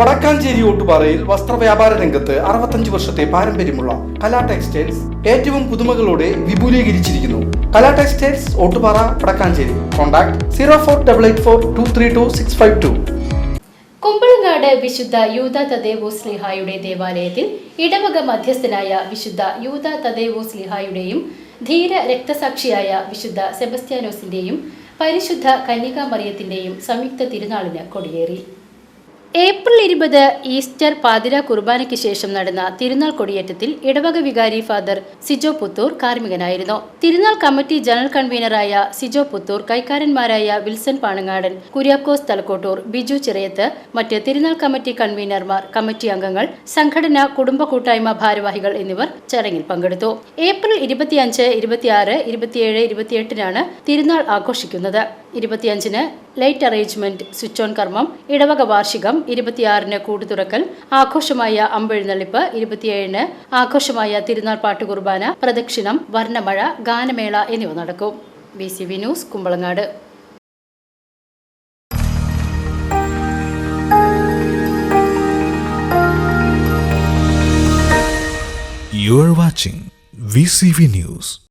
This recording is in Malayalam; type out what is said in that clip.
വടക്കാഞ്ചേരി ഓട്ടുപാറയിൽ വസ്ത്രവ്യാപാര രംഗത്ത് അറുപത്തഞ്ച് വർഷത്തെ പാരമ്പര്യമുള്ള കലാ ടെക്സ്റ്റൈൽസ് ഏറ്റവും പുതുമകളോടെ വിപുലീകരിച്ചിരിക്കുന്നു. Kala textiles Ottupara Vadakkanchery. Contact zero four double eight four two three two six five two. Kumbalangad വിശുദ്ധ യൂത തദേവോസ് ലിഹായുടെ ദേവാലയത്തിൽ ഇടവക മധ്യസ്ഥനായ വിശുദ്ധ യൂത തദേവോസ് ലിഹായുടെയും ധീര രക്തസാക്ഷിയായ വിശുദ്ധ സെബസ്ത്യാനോസിന്റെയും പരിശുദ്ധ കന്യകാമറിയത്തിന്റെയും സംയുക്ത തിരുനാളിന് കൊടിയേറി. ഏപ്രിൽ ഇരുപത് ഈസ്റ്റർ പാതിര കുർബാനയ്ക്ക് ശേഷം നടന്ന തിരുനാൾ കൊടിയേറ്റത്തിൽ ഇടവക വികാരി ഫാദർ സിജോ പുത്തൂർ കാർമികനായിരുന്നു തിരുനാൾ കമ്മിറ്റി ജനറൽ കൺവീനറായ സിജോ പുത്തൂർ കൈക്കാരന്മാരായ വിൽസൺ പാണങ്ങാടൻ കുര്യാക്കോസ് തലക്കോട്ടൂർ ബിജു ചിറയത്ത് മറ്റ് തിരുനാൾ കമ്മിറ്റി കൺവീനർമാർ കമ്മിറ്റി അംഗങ്ങൾ സംഘടന കുടുംബ കൂട്ടായ്മ ഭാരവാഹികൾ എന്നിവർ ചടങ്ങിൽ പങ്കെടുത്തു. ഏപ്രിൽ ഇരുപത്തിയഞ്ച് ഇരുപത്തിയാറ് ഇരുപത്തിയേഴ് ഇരുപത്തിയെട്ടിനാണ് തിരുനാൾ ആഘോഷിക്കുന്നത്. ഇരുപത്തിയഞ്ചിന് ലൈറ്റ് അറേഞ്ച്മെന്റ് സ്വിച്ച് ഓൺ കർമ്മം ഇടവക വാർഷികം ഇരുപത്തിയാറിന് കൂടുതുറക്കൽ ആഘോഷമായ അമ്പെഴുന്നള്ളിപ്പ് ഇരുപത്തിയേഴിന് ആഘോഷമായ തിരുനാൾ പാട്ട് കുർബാന പ്രദക്ഷിണം വർണമഴ ഗാനമേള എന്നിവ നടക്കും B C V news Kumbalangad You are watching VCV News.